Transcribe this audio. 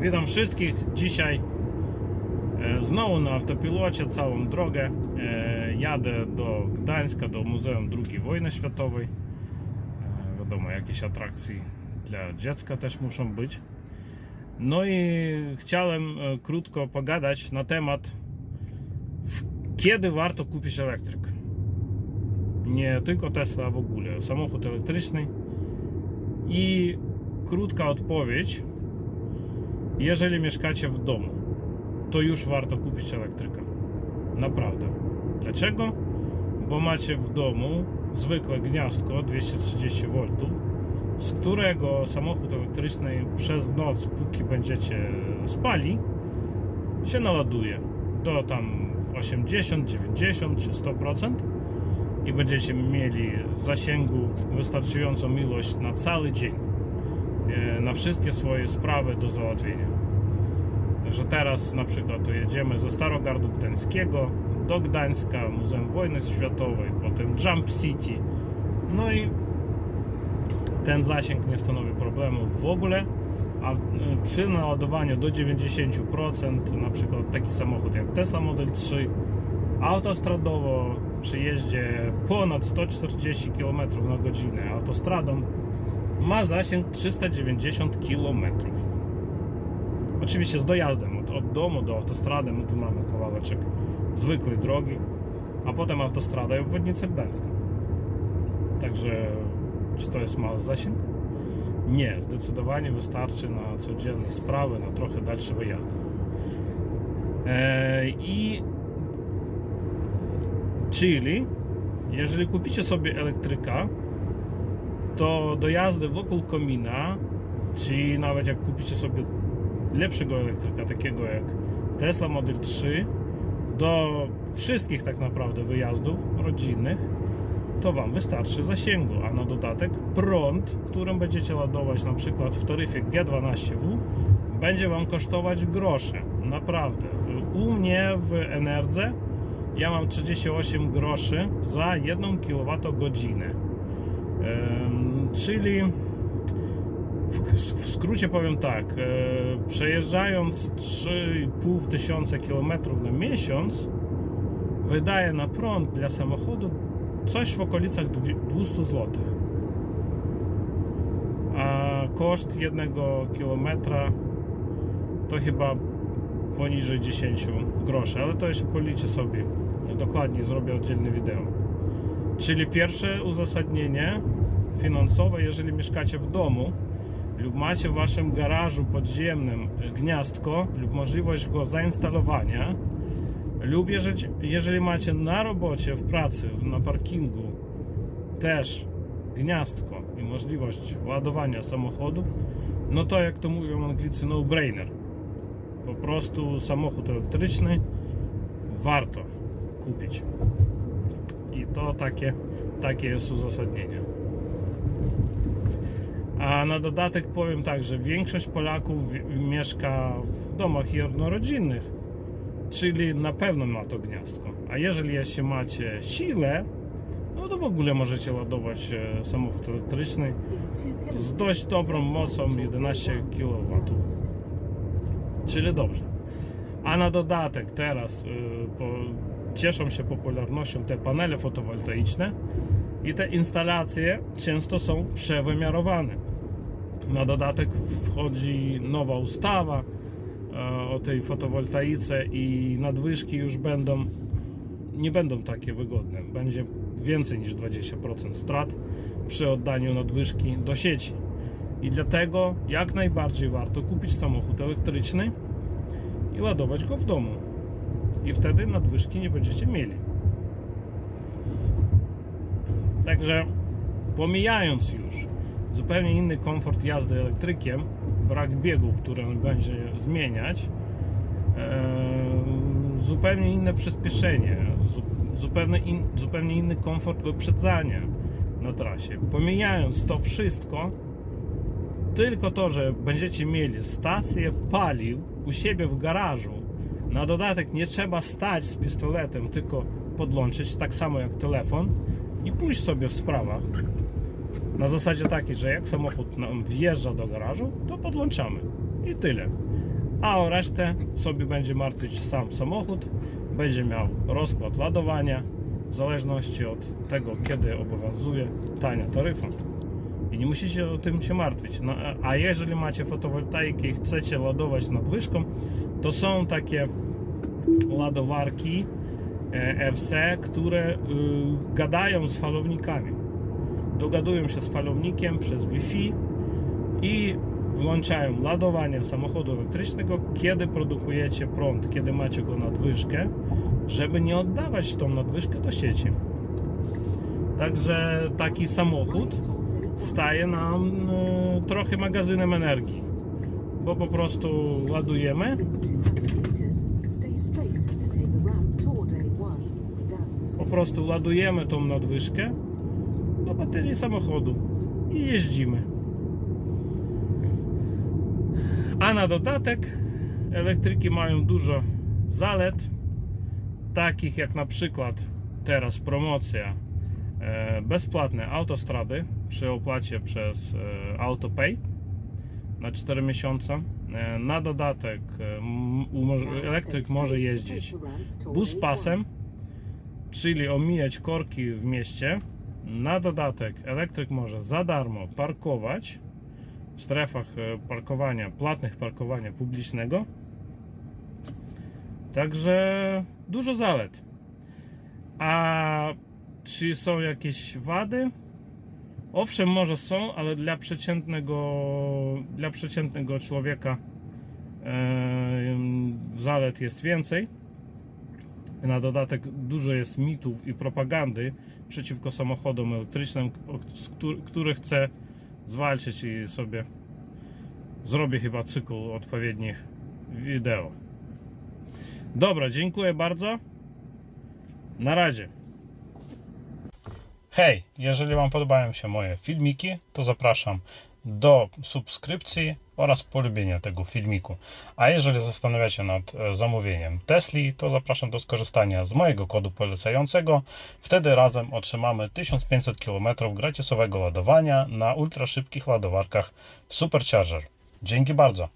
Witam wszystkich. Dzisiaj e, znowu na autopilocie całą drogę. E, jadę do Gdańska, do Muzeum II Wojny Światowej. E, wiadomo, jakieś atrakcje dla dziecka też muszą być. No i chciałem krótko pogadać na temat, kiedy warto kupić elektryk. Nie tylko Tesla, w ogóle samochód elektryczny. I krótka odpowiedź. Jeżeli mieszkacie w domu, to już warto kupić elektryka. Naprawdę. Dlaczego? Bo macie w domu zwykłe gniazdko 230 V, z którego samochód elektryczny przez noc, póki będziecie spali, się naładuje do tam 80, 90 czy 100% i będziecie mieli zasięgu wystarczającą ilość na cały dzień e, na wszystkie swoje sprawy do załatwienia. Że teraz na przykład jedziemy ze Starogardu Gdańskiego do Gdańska, Muzeum Wojny Światowej, potem Jump City. No i ten zasięg nie stanowi problemu w ogóle, a e, przy naładowaniu do 90% na przykład taki samochód jak Tesla Model 3 autostradowo przy jeździe ponad 140 km na godzinę autostradą ma zasięg 390 km. Oczywiście z dojazdem od, od domu do autostrady, my tu mamy kawałeczek zwykłej drogi, a potem autostrada i obwodnica Gdańska. Także czy to jest mały zasięg? Nie, zdecydowanie wystarczy na codzienne sprawy, na trochę dalsze wyjazdy. Eee, I czyli jeżeli kupicie sobie elektryka, to dojazdy wokół komina, czy nawet jak kupicie sobie lepszego elektryka, takiego jak Tesla Model 3, do wszystkich tak naprawdę wyjazdów rodzinnych, to Wam wystarczy zasięgu, a na dodatek prąd, którym będziecie ładować na przykład w taryfie G12W, będzie Wam kosztować grosze. Naprawdę. U mnie w Enerdze ja mam 38 groszy za 1 kWh. Czyli w, skrócie powiem tak, e, przejeżdżając 3,5 tysiąca kilometrów na miesiąc, wydaje na prąd dla samochodu coś w okolicach dwi- 200 zł. A koszt jednego kilometra to chyba poniżej 10 groszy, ale to jeszcze policzę sobie dokładnie, zrobię oddzielne wideo. Czyli pierwsze uzasadnienie finansowe, jeżeli mieszkacie w domu lub macie w waszym garażu podziemnym gniazdko lub możliwość go zainstalowania lub jeżeli, jeżeli macie na robocie, w pracy, na parkingu też gniazdko i możliwość ładowania samochodu, no to jak to mówią Anglicy, no brainer. Po prostu samochód elektryczny warto kupić. I to takie, takie jest uzasadnienie. A na dodatek powiem tak, że większość Polaków mieszka w domach jednorodzinnych, czyli na pewno ma to gniazdko. A jeżeli jeszcze macie siłę, no to w ogóle możecie ładować e, samochód elektryczny z dość dobrą mocą 11 kW. Czyli dobrze. A na dodatek teraz po, cieszą się popularnością te panele fotowoltaiczne i te instalacje często są przewymiarowane. Na dodatek wchodzi nowa ustawa e, o tej fotowoltaice i nadwyżki już będą nie będą takie wygodne. Będzie więcej niż 20% strat przy oddaniu nadwyżki do sieci. I dlatego jak najbardziej warto kupić samochód elektryczny i ładować go w domu. I wtedy nadwyżki nie będziecie mieli. Także pomijając już zupełnie inny komfort jazdy elektrykiem, brak biegów, które on będzie zmieniać, zupełnie inne przyspieszenie, zu- zupełnie, in, zupełnie inny komfort wyprzedzania na trasie. Pomijając to wszystko, tylko to, że będziecie mieli stację paliw u siebie w garażu, na dodatek nie trzeba stać z pistoletem, tylko podłączyć, tak samo jak telefon i pójść sobie w sprawach. Na zasadzie takiej, że jak samochód nam wjeżdża do garażu, to podłączamy. I tyle. a o resztę sobie będzie martwić sam samochód. Będzie miał rozkład ładowania w zależności od tego, kiedy obowiązuje tania taryfa. I nie musicie o tym się martwić. No, a- jeżeli macie fotowoltaikę i chcecie ładować nadwyżką, to są takie ładowarki FC, które y, gadają z falownikami. Dogadują się z falownikiem przez Wi-Fi i włączają ładowanie samochodu elektrycznego, kiedy produkujecie prąd, kiedy macie go nadwyżkę, żeby nie oddawać tą nadwyżkę do sieci. Także taki samochód staje nam y, trochę magazynem energii, bo po prostu ładujemy, po prostu ładujemy tą nadwyżkę do baterii samochodu i jeździmy. A na dodatek elektryki mają dużo zalet, takich jak na przykład teraz promocja e, bezpłatne autostrady przy opłacie przez e, AutoPay na 4 miesiące. E, na dodatek elektryk może jeździć bus pasem, czyli omijać korki w mieście. Na dodatek elektryk może za darmo parkować w strefach e, parkowania, płatnych parkowania publicznego. Także dużo zalet. A czy są jakieś wady? Owszem, może są, ale dla przeciętnego, dla przeciętnego człowieka e, zalet jest więcej. Na dodatek dużo jest mitów i propagandy przeciwko samochodom elektrycznym, które chcę zwalczyć i sobie zrobię chyba cykl odpowiednich wideo. Dobra, dziękuję bardzo. Na razie. Hej, jeżeli Wam podobają się moje filmiki, to zapraszam do subskrypcji oraz polubienia tego filmiku. A jeżeli zastanawiacie nad e, zamówieniem Tesli, to zapraszam do skorzystania z mojego kodu polecającego. Wtedy razem otrzymamy 1500 km gratisowego ładowania na ultraszybkich ładowarkach Supercharger. Dzięki bardzo.